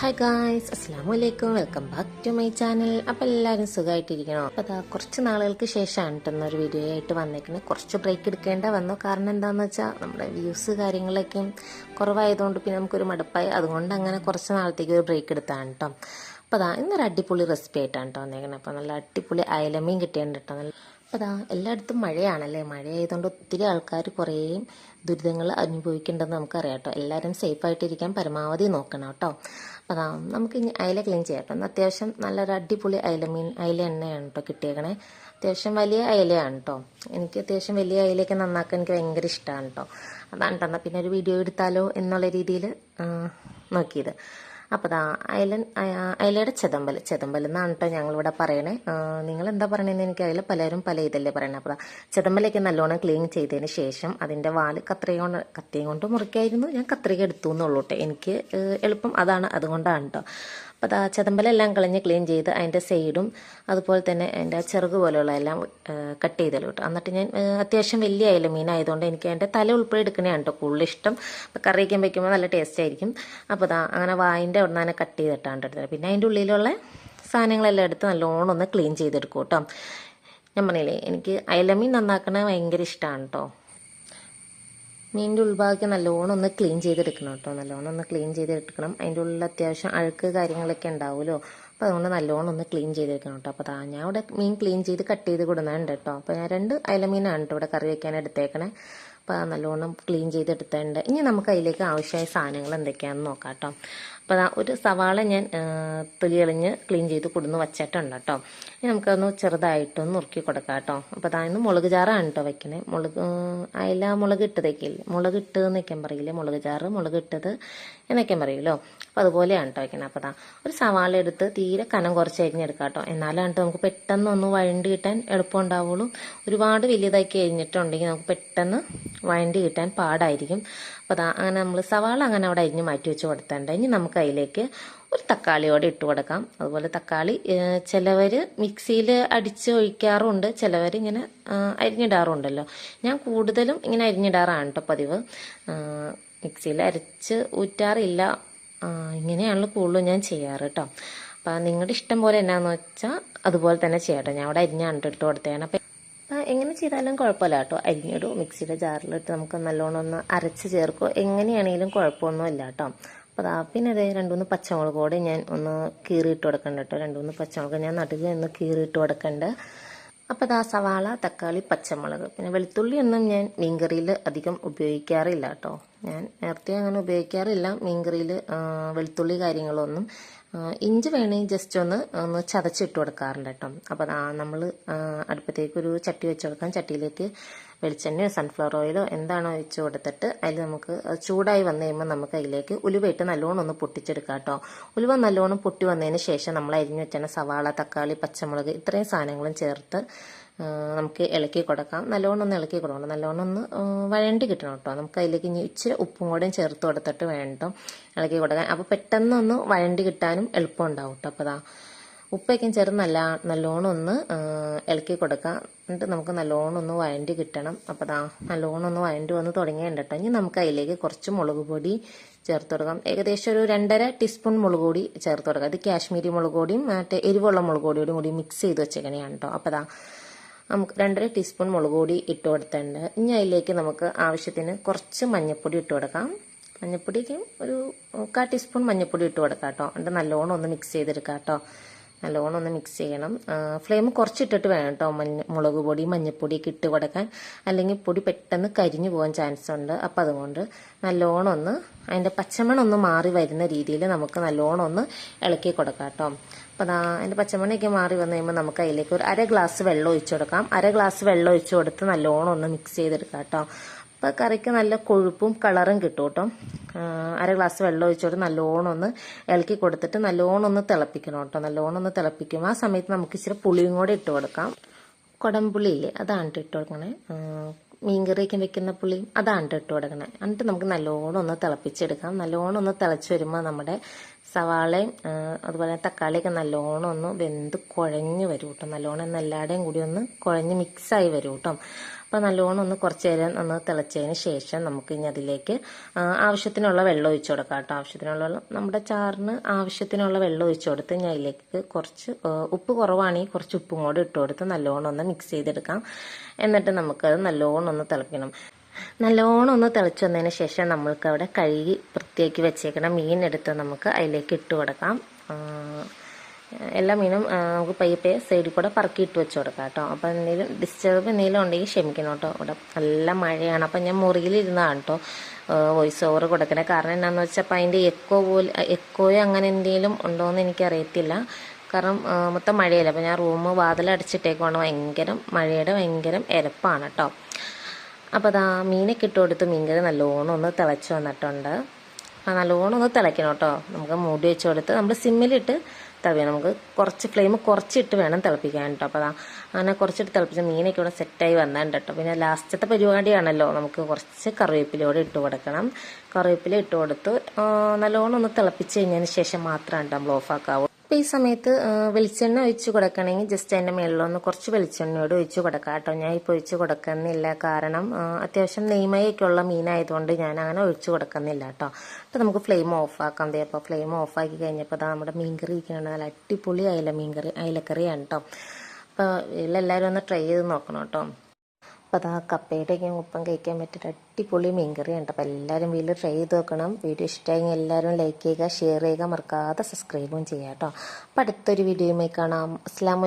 Hi guys അസ്സാം വലൈക്കും welcome back to my channel അപ്പം എല്ലാവരും സുഖമായിട്ടിരിക്കണോ അപ്പം അതാ കുറച്ച് നാളുകൾക്ക് ശേഷമാണ് കിട്ടുന്ന ഒരു വീഡിയോ ആയിട്ട് വന്നേക്കുന്നത് കുറച്ച് ബ്രേക്ക് എടുക്കേണ്ട വന്നു. കാരണം എന്താണെന്ന് വെച്ചാൽ നമ്മുടെ വ്യൂസ് കാര്യങ്ങളൊക്കെ കുറവായതുകൊണ്ട് പിന്നെ നമുക്കൊരു മടുപ്പായി. അതുകൊണ്ട് അങ്ങനെ കുറച്ച് നാളത്തേക്ക് ഒരു ബ്രേക്ക് എടുത്താണ് കേട്ടോ. അപ്പോൾ അതാ ഇന്നൊരു അടിപൊളി റെസിപ്പി ആയിട്ടാണ് കേട്ടോ വന്നേക്കുന്നത് അപ്പോൾ നല്ല അടിപൊളി അയലമീൻ കിട്ടിയിട്ടുണ്ട് കേട്ടോ. നല്ല അപ്പോൾ അതാ എല്ലായിടത്തും മഴയാണല്ലേ? മഴയായതുകൊണ്ട് ഒത്തിരി ആൾക്കാർ കുറേ ദുരിതങ്ങൾ അനുഭവിക്കേണ്ടെന്ന് നമുക്കറിയാം കേട്ടോ. എല്ലാവരും സേഫായിട്ടിരിക്കാൻ പരമാവധി നോക്കണം കേട്ടോ. അപ്പോൾ അതാ നമുക്ക് ഇനി അയല ക്ലീൻ ചെയ്യാം. കേട്ടോ അത്യാവശ്യം നല്ലൊരു അടിപൊളി അയലമീൻ അയല എണ്ണയാണ് കേട്ടോ കിട്ടിയേക്കണേ. അത്യാവശ്യം വലിയ അയലയാണ് കേട്ടോ. എനിക്ക് അത്യാവശ്യം വലിയ അയലയൊക്കെ നന്നാക്കാൻ എനിക്ക് ഭയങ്കര ഇഷ്ടമാണ് കേട്ടോ. അതാണ് കേട്ടോ എന്നാൽ പിന്നെ ഒരു വീഡിയോ എടുത്താലോ എന്നുള്ള രീതിയിൽ നോക്കിയത്. അപ്പോൾ ദാ അയല അയലയുടെ ചെതമ്പൽ ചെതമ്പൽ എന്നാണ് കേട്ടോ ഞങ്ങളിവിടെ പറയണേ. നിങ്ങൾ എന്താ പറയണതെന്ന് അയല പലരും പല ഇതല്ലേ പറയണേ. അപ്പോൾ ദാ ചെതമ്പലൊക്കെ നല്ലോണം ക്ലീൻ ചെയ്തതിന് ശേഷം അതിന്റെ വാൽ കത്രിക കൊണ്ട് കത്തിയും കൊണ്ട് മുറിക്കായിരുന്നു. ഞാൻ കത്രിക എടുത്തു എന്നുള്ളൂ കേട്ടോ എനിക്ക് എളുപ്പം അതാണ് അതുകൊണ്ടാണ് കേട്ടോ അപ്പോൾ ദാ ചതമ്പലെല്ലാം കളഞ്ഞ് ക്ലീൻ ചെയ്ത് അതിന്റെ സൈഡും അതുപോലെ തന്നെ അതിന്റെ ചെറുക് പോലെയുള്ള എല്ലാം കട്ട് ചെയ്തല്ലോ കേട്ടോ എന്നിട്ട് ഞാൻ അത്യാവശ്യം വലിയ അയല മീനായതുകൊണ്ട് എനിക്ക് അതിന്റെ തല ഉൾപ്പെടെ എടുക്കണതാണ് കേട്ടോ കൂടുതൽ ഇഷ്ടം കറി വയ്ക്കാൻ വയ്ക്കുമ്പോൾ നല്ല ടേസ്റ്റ് ആയിരിക്കും. അപ്പോൾ അതാ അങ്ങനെ വായിന്റെ അവിടെ നിന്ന് കട്ട് ചെയ്തിട്ടാണ് എടുത്തത്. പിന്നെ അതിന്റെ ഉള്ളിലുള്ള സാധനങ്ങളെല്ലാം എടുത്ത് നല്ലോണം ഒന്ന് ക്ലീൻ ചെയ്തെടുക്കും കേട്ടോ ഞാൻ പറഞ്ഞില്ലേ എനിക്ക് അയലമീൻ നന്നാക്കണ ഭയങ്കര ഇഷ്ടമാണ് കേട്ടോ മീനിന്റെ ഉൾഭാഗം നല്ലോണം ഒന്ന് ക്ലീൻ ചെയ്തെടുക്കണം കേട്ടോ. നല്ലോണം ഒന്ന് ക്ലീൻ ചെയ്തെടുക്കണം. അതിന്റെ ഉള്ളിൽ അത്യാവശ്യം അഴുക്ക് കാര്യങ്ങളൊക്കെ ഉണ്ടാവുമല്ലോ. അപ്പോൾ അതുകൊണ്ട് നല്ലോണം ഒന്ന് ക്ലീൻ ചെയ്തെടുക്കണം കേട്ടോ. അപ്പോൾ ഞാൻ ഇവിടെ മീൻ ക്ലീൻ ചെയ്ത് കട്ട് ചെയ്ത് കൊടുക്കുന്നുണ്ട് കേട്ടോ. അപ്പോൾ ഞാൻ രണ്ട് അയലമീനാണ് കേട്ടോ ഇവിടെ കറി വയ്ക്കാൻ എടുത്തേക്കണേ. അപ്പോൾ നല്ലോണം ക്ലീൻ ചെയ്തെടുത്തിട്ടുണ്ട് ഇനി നമുക്ക് അതിലേക്ക് ആവശ്യമായ സാധനങ്ങൾ എന്തൊക്കെയാണെന്ന് നോക്കാം കേട്ടോ അപ്പോൾ ഒരു സവാള ഞാൻ ആ, തൊലി ക്ലീൻ ചെയ്ത് കൊടുന്ന് വച്ചിട്ടുണ്ട് കേട്ടോ ഇനി നമുക്കതൊന്ന് ചെറുതായിട്ടൊന്ന് നുറുക്കി കൊടുക്കാം കേട്ടോ അപ്പോൾ അതായത് മുളക് ചാറാണ് കേട്ടോ വെക്കണേ. മുളക് അയല മുളക് ഇട്ടതൊക്കെയില്ലേ മുളക് ഇട്ട് എന്നൊക്കെയും പറയില്ലേ? മുളക് ചാറ് മുളക് ഇട്ടത് എന്നൊക്കെയും പറയുമല്ലോ അപ്പോൾ അതുപോലെയാണ് കേട്ടോ വെക്കണേ. അപ്പോൾ ഒരു സവാള എടുത്ത് തീരെ കനം കുറച്ച് അരിഞ്ഞെടുക്കാം കേട്ടോ എന്നാലാണ് നമുക്ക് പെട്ടെന്ന് ഒന്ന് വഴണ്ടി കിട്ടാൻ എളുപ്പം ഉണ്ടാവുള്ളൂ. ഒരുപാട് വലിയതാക്കി അരിഞ്ഞിട്ടുണ്ടെങ്കിൽ നമുക്ക് പെട്ടെന്ന് വഴണ്ടി കിട്ടാൻ പാടായിരിക്കും. അപ്പോൾ അങ്ങനെ നമ്മൾ സവാള അങ്ങനെ അവിടെ അരിഞ്ഞ് മാറ്റി വെച്ച് കൊടുത്തേണ്ട. ഇനി നമുക്ക് അതിലേക്ക് ഒരു തക്കാളിയോടെ ഇട്ട് കൊടുക്കാം. അതുപോലെ തക്കാളി ചിലവർ മിക്സിയിൽ അടിച്ച് ഒഴിക്കാറുണ്ട്. ചിലവർ ഇങ്ങനെ അരിഞ്ഞിടാറുണ്ടല്ലോ. ഞാൻ കൂടുതലും ഇങ്ങനെ അരിഞ്ഞിടാറാണ് കേട്ടോ പതിവ്. മിക്സിയിൽ അരച്ച് ഊറ്റാറില്ല. ഇങ്ങനെയാണല്ലോ കൂടുതലും ഞാൻ ചെയ്യാറ് കേട്ടോ അപ്പം നിങ്ങളുടെ ഇഷ്ടം പോലെ എന്നാന്ന് വെച്ചാൽ അതുപോലെ തന്നെ ചെയ്യാം കേട്ടോ ഞാൻ അവിടെ അരിഞ്ഞാണ് ഇട്ട് കൊടുത്തേണ് അപ്പം എങ്ങനെ ചെയ്താലും കുഴപ്പമില്ല കേട്ടോ അരിഞ്ഞിടും മിക്സിയുടെ ജാറിലിട്ട് നമുക്ക് നല്ലോണം ഒന്ന് അരച്ച് ചേർക്കുക എങ്ങനെയാണെങ്കിലും കുഴപ്പമൊന്നുമില്ല കേട്ടോ അപ്പോൾ അതാ പിന്നെ അതേ രണ്ടുമൂന്ന് പച്ചമുളക് കൂടെ ഞാൻ ഒന്ന് കീറിയിട്ട് കൊടുക്കണ്ട കേട്ടോ രണ്ടുമൂന്ന് പച്ചമുളക് ഞാൻ നടുക ഒന്ന് കീറിയിട്ട് കൊടുക്കണ്ട്. അപ്പോൾ ഇതാ സവാള തക്കാളി പച്ചമുളക്. പിന്നെ വെളുത്തുള്ളി ഒന്നും ഞാൻ മീൻകറിയിൽ അധികം ഉപയോഗിക്കാറില്ല കേട്ടോ. ഞാൻ നേരത്തെ അങ്ങനെ ഉപയോഗിക്കാറില്ല. മീൻകറിയിൽ വെളുത്തുള്ളി കാര്യങ്ങളൊന്നും. ഇഞ്ചി വേണമെങ്കിൽ ജസ്റ്റ് ഒന്ന് ഒന്ന് ചതച്ചിട്ട് കൊടുക്കാറുണ്ട് കേട്ടോ. അപ്പോൾ നമ്മൾ അടുപ്പത്തേക്ക് ഒരു ചട്ടി വെച്ച് കൊടുക്കാം. ചട്ടിയിലേക്ക് വെളിച്ചെണ്ണയോ സൺഫ്ലവർ ഓയിലോ എന്താണോ ഒഴിച്ച് കൊടുത്തിട്ട് അതിൽ നമുക്ക് ചൂടായി വന്നു കഴിയുമ്പോൾ നമുക്ക് അതിലേക്ക് ഉലുവയിട്ട് നല്ലോണം ഒന്ന് പൊട്ടിച്ചെടുക്കാം കേട്ടോ. ഉലുവ നല്ലോണം പൊട്ടി വന്നതിന് ശേഷം നമ്മൾ അരിഞ്ഞു വെച്ചാൽ സവാള തക്കാളി പച്ചമുളക് ഇത്രയും സാധനങ്ങളും ചേർത്ത് നമുക്ക് ഇളക്കി കൊടുക്കാം. നല്ലോണം ഒന്ന് ഇളക്കി കൊടുക്കണം നല്ലോണം ഒന്ന് വഴണ്ടി കിട്ടണം കേട്ടോ. നമുക്ക് അതിലേക്ക് ഇനി ഇച്ചിരി ഉപ്പും കൂടെയും ചേർത്ത് കൊടുത്തിട്ട് വേണ്ടോ ഇളക്കി കൊടുക്കാൻ. അപ്പോൾ പെട്ടെന്നൊന്ന് വഴണ്ടി കിട്ടാനും എളുപ്പം ഉണ്ടാവും കേട്ടോ. അപ്പോൾ അതാ ഉപ്പൊക്കെ ചേർന്ന് നല്ല നല്ലോണം ഒന്ന് ഇളക്കി കൊടുക്കാം. എന്നിട്ട് നമുക്ക് നല്ലോണം ഒന്ന് വഴണ്ടി കിട്ടണം. അപ്പോൾ ദാ നല്ലോണം ഒന്ന് വഴണ്ടി വന്ന് തുടങ്ങിയുണ്ട് കേട്ടോ ഇനി നമുക്ക് അതിലേക്ക് കുറച്ച് മുളക് പൊടി ചേർത്ത് കൊടുക്കാം. ഏകദേശം ഒരു രണ്ടര ടീസ്പൂൺ മുളക് പൊടി ചേർത്ത് കൊടുക്കാം. ഇത് കാശ്മീരി മുളക് പൊടിയും മറ്റേ എരിവുള്ള മുളക് പൊടിയോടും കൂടി മിക്സ് ചെയ്ത് വെച്ചേക്കണെയാണ് കേട്ടോ അപ്പോൾ ദാ നമുക്ക് രണ്ടര ടീസ്പൂൺ മുളക് പൊടി ഇട്ട് കൊടുത്തിട്ടുണ്ട്. ഇനി അതിലേക്ക് നമുക്ക് ആവശ്യത്തിന് കുറച്ച് മഞ്ഞൾപ്പൊടി ഇട്ട് കൊടുക്കാം. മഞ്ഞൾപ്പൊടിക്ക് ഒരു കാ ടീസ്പൂൺ മഞ്ഞൾപ്പൊടി ഇട്ട് കൊടുക്കാം കേട്ടോ എന്നിട്ട് നല്ലോണം ഒന്ന് മിക്സ് ചെയ്തെടുക്കാം കേട്ടോ നല്ലോണം ഒന്ന് മിക്സ് ചെയ്യണം ഫ്ലെയിം കുറച്ചിട്ടിട്ട് വേണം കേട്ടോ മഞ്ഞ മുളക് പൊടി മഞ്ഞൾപ്പൊടിയൊക്കെ ഇട്ട് കൊടുക്കാൻ. അല്ലെങ്കിൽ പൊടി പെട്ടെന്ന് കരിഞ്ഞു പോകാൻ ചാൻസ് ഉണ്ട്. അപ്പം അതുകൊണ്ട് നല്ലോണം ഒന്ന് അതിന്റെ പച്ചമണം ഒന്ന് മാറി വരുന്ന രീതിയിൽ നമുക്ക് നല്ലോണം ഒന്ന് ഇളക്കി കൊടുക്കാം കേട്ടോ അപ്പോൾ അതാ അതിന്റെ പച്ചമണിയൊക്കെ മാറി വന്നു കഴിയുമ്പോൾ നമുക്ക് അതിലേക്ക് ഒരു അര ഗ്ലാസ് വെള്ളം ഒഴിച്ചു കൊടുക്കാം. അര ഗ്ലാസ് വെള്ളം ഒഴിച്ചു കൊടുത്ത് നല്ലോണം ഒന്ന് മിക്സ് ചെയ്തെടുക്കാം കേട്ടോ അപ്പോൾ കറിക്ക് നല്ല കൊഴുപ്പും കളറും കിട്ടും കേട്ടോ. അര ഗ്ലാസ് വെള്ളം ഒഴിച്ചോട്ട് നല്ലോണം ഒന്ന് ഇളക്കി കൊടുത്തിട്ട് നല്ലോണം ഒന്ന് തിളപ്പിക്കണം കേട്ടോ. നല്ലോണം ഒന്ന് തിളപ്പിക്കും. ആ സമയത്ത് നമുക്ക് ഇച്ചിരി പുളിയും കൂടെ ഇട്ട് കൊടുക്കാം. കുടംപുളി ഇല്ലേ? അതാണ് ഇട്ട് കൊടുക്കണേ. മീൻകറിയൊക്കെ വെക്കുന്ന പുളിയും അതാണ് ട്ടോ ഇട്ട് കൊടുക്കണേ. എന്നിട്ട് നമുക്ക് നല്ലോണം ഒന്ന് തിളപ്പിച്ചെടുക്കാം. നല്ലോണം ഒന്ന് തിളച്ച് വരുമ്പോൾ നമ്മുടെ സവാളയും അതുപോലെ തക്കാളിയൊക്കെ നല്ലോണം ഒന്ന് വെന്ത് കുഴഞ്ഞ് വരും കേട്ടോ നല്ലോണം ഒന്ന് എല്ലാവരുടെയും കൂടി ഒന്ന് കുഴഞ്ഞ് മിക്സായി വരും കേട്ടോ അപ്പോൾ നല്ലോണം ഒന്ന് കുറച്ച് നേരം ഒന്ന് തിളച്ചതിന് ശേഷം നമുക്ക് ഇനി അതിലേക്ക് ആവശ്യത്തിനുള്ള വെള്ളം ഒഴിച്ചു കൊടുക്കാം കേട്ടോ ആവശ്യത്തിനുള്ള വെള്ളം നമ്മുടെ ചാറിന് ആവശ്യത്തിനുള്ള വെള്ളം ഒഴിച്ചു കൊടുത്ത് ഞാൻ അതിലേക്ക് കുറച്ച് ഉപ്പ് കുറവാണെങ്കിൽ കുറച്ച് ഉപ്പും കൂടെ ഇട്ട് കൊടുത്ത് നല്ലോണം ഒന്ന് മിക്സ് ചെയ്തെടുക്കാം. എന്നിട്ട് നമുക്കത് നല്ലോണം ഒന്ന് തിളയ്ക്കണം നല്ലോണം ഒന്ന് തിളച്ച് വന്നതിന് ശേഷം നമ്മൾക്ക് അവിടെ കഴുകി വൃത്തിയാക്കി വെച്ചേക്കണം മീൻ എടുത്ത് നമുക്ക് അതിലേക്ക് ഇട്ട് കൊടുക്കാം. എല്ലാ മീനും നമുക്ക് പയ്യെ സൈഡിൽ കൂടെ പറക്കി ഇട്ട് വെച്ച് കൊടുക്കാം കേട്ടോ. അപ്പോൾ എന്തെങ്കിലും ഡിസ്റ്റർബ് എന്തെങ്കിലും ഉണ്ടെങ്കിൽ ക്ഷമിക്കണം കേട്ടോ. ഇവിടെ നല്ല മഴയാണ്. അപ്പം ഞാൻ മുറിയിലിരുന്നതാണ് കേട്ടോ വോയിസ് ഓവർ കൊടുക്കണേ. കാരണം എന്താണെന്ന് വെച്ചാൽ അപ്പം അതിന്റെ എക്കോ പോലെ എക്കോയോ അങ്ങനെ എന്തെങ്കിലും ഉണ്ടോയെന്ന് എനിക്കറിയത്തില്ല. കാരണം മൊത്തം മഴയല്ല. അപ്പം ഞാൻ റൂം വാതിലടച്ചിട്ടേക്കുവാണ്. ഭയങ്കരം മഴയുടെ ഭയങ്കരം എരപ്പാണ് കേട്ടോ. അപ്പോൾ അതാ മീനൊക്കെ ഇട്ട് കൊടുത്ത് മീൻകറി നല്ലോണം ഒന്ന് തിളച്ച് വന്നിട്ടുണ്ട്. ആ നല്ലോണം ഒന്ന് തിളയ്ക്കണം കേട്ടോ. നമുക്ക് മൂടി വെച്ച് കൊടുത്ത് നമ്മൾ സിമ്മിലിട്ട് തിളപ്പിക്കണം നമുക്ക് കുറച്ച് ഫ്ലെയിം കുറച്ചിട്ട് വേണം തിളപ്പിക്കാൻ കേട്ടോ. അപ്പോൾ അതാ അങ്ങനെ കുറച്ചിട്ട് തിളപ്പിച്ച മീനൊക്കെ ഇവിടെ സെറ്റായി വന്നിട്ടുണ്ട് കേട്ടോ. പിന്നെ ലാസ്റ്റത്തെ പരിപാടിയാണല്ലോ. നമുക്ക് കുറച്ച് കറിവേപ്പിലയോടെ ഇട്ട് കൊടുക്കണം. കറിവേപ്പില ഇട്ട് കൊടുത്ത് നല്ലോണം ഒന്ന് തിളപ്പിച്ച് കഴിഞ്ഞതിന് ശേഷം മാത്രമാണ് കേട്ടോ നമ്മൾ ഓഫാക്കാവൂ. അപ്പോൾ ഈ സമയത്ത് വെളിച്ചെണ്ണ ഒഴിച്ച് കൊടുക്കണമെങ്കിൽ ജസ്റ്റ് അതിന്റെ മുകളിലൊന്ന് കുറച്ച് വെളിച്ചെണ്ണയോട് ഒഴിച്ച് കൊടുക്കാം കേട്ടോ. ഞാൻ ഇപ്പോൾ ഒഴിച്ച് കൊടുക്കുന്നില്ല. കാരണം അത്യാവശ്യം നെയ്മയൊക്കെ ഉള്ള മീനായതുകൊണ്ട് ഞാൻ അങ്ങനെ ഒഴിച്ച് കൊടുക്കുന്നില്ല കേട്ടോ. അപ്പോൾ നമുക്ക് ഫ്ലെയിം ഓഫ് ആക്കാം. ദേ അപ്പോൾ ഫ്ലെയിം ഓഫ് ആക്കി കഴിഞ്ഞപ്പോൾ അതാ നമ്മുടെ മീൻകറി ഇരിക്കുകയാണ് നല്ല അടിപൊളി അയില മീൻകറി അയിലക്കറിയാണ് കേട്ടോ. അപ്പോൾ ഇതിലെല്ലാവരും ഒന്ന് ട്രൈ ചെയ്ത് നോക്കണം കേട്ടോ. അപ്പോൾ അതാ കപ്പയുടെയൊക്കെ ഒപ്പം കഴിക്കാൻ പറ്റിയ അടിപൊളി മീൻകറി ഉണ്ട് അപ്പോൾ എല്ലാവരും വീട്ടിൽ ട്രൈ ചെയ്ത് നോക്കണം. വീഡിയോ ഇഷ്ടമായെങ്കിൽ എല്ലാവരും ലൈക്ക് ചെയ്യുക ഷെയർ ചെയ്യുക മറക്കാതെ സബ്സ്ക്രൈബും ചെയ്യാം കേട്ടോ അപ്പോൾ അടുത്തൊരു വീഡിയോയുമായി കാണാം. അസ്സാം